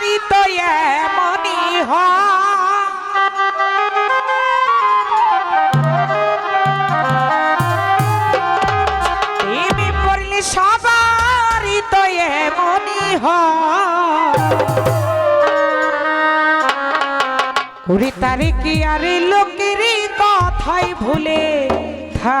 আমারই তো এমনই হিমি পড়লে সবারই কি আরে লোকের কথাই ভুলে থা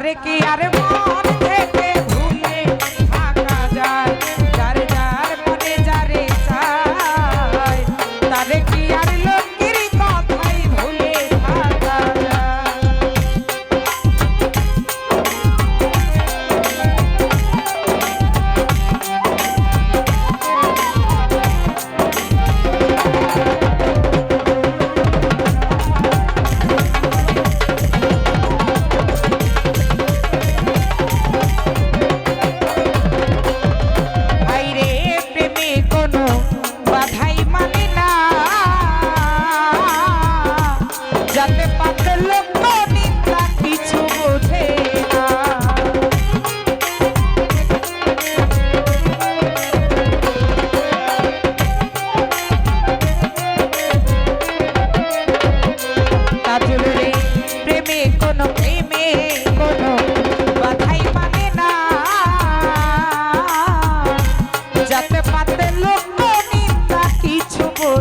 আরে কি আরে মন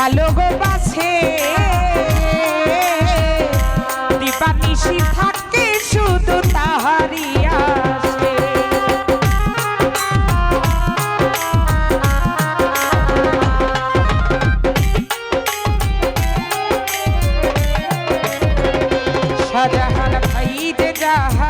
ভালো গো বাসে দিবানিশি থাকে শুধু তাহারি আসে সাজাহান ভাই যে যাহা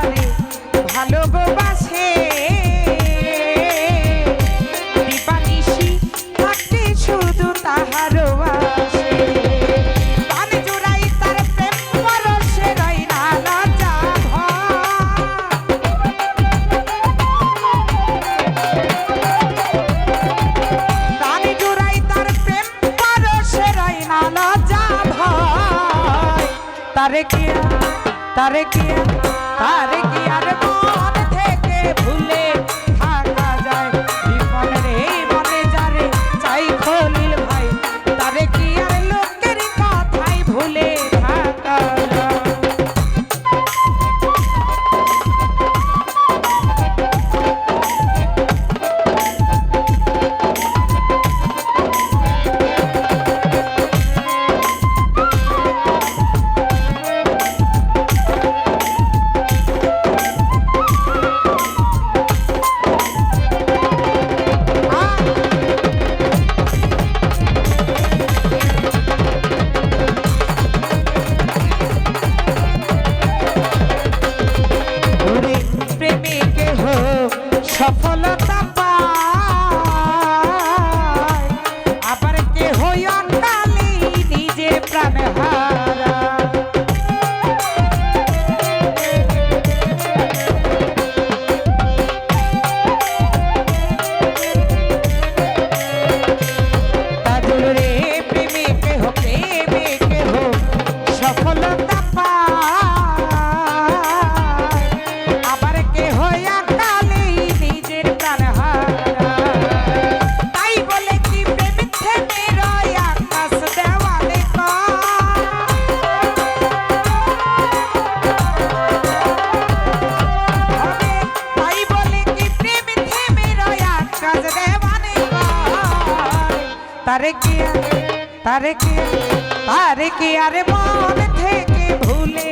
তারে কি তারে কি তারে কি আরে রে তারে কি আরে তারে কি তারে কি আরে মন থেকে ভুলে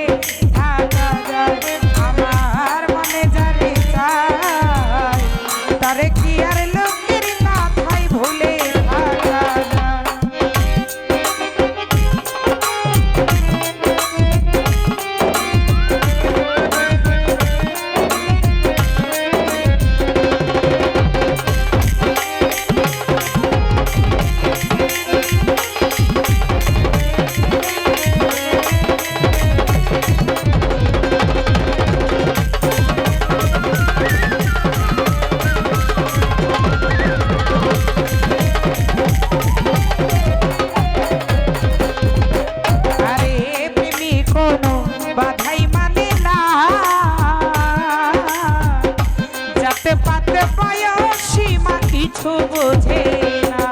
কিছু বোঝে না।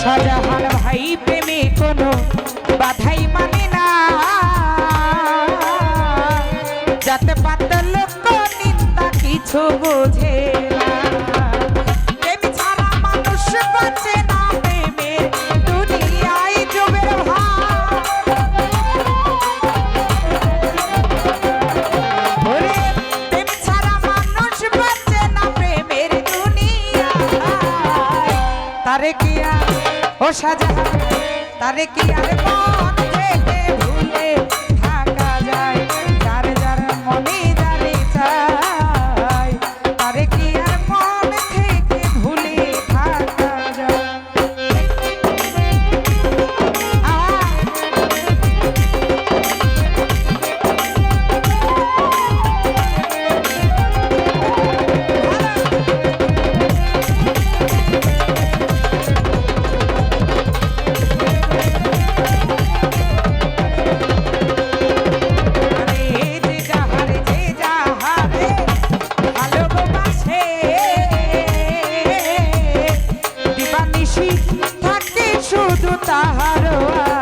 শাহজাহান ভাই প্রেমে কোনো বাধাই মানে না। যাতে পাতল নিন্দা কিছু বোঝে ও সাজা তারে কি আর মন থেকে ভুলে কিন্তু তাহার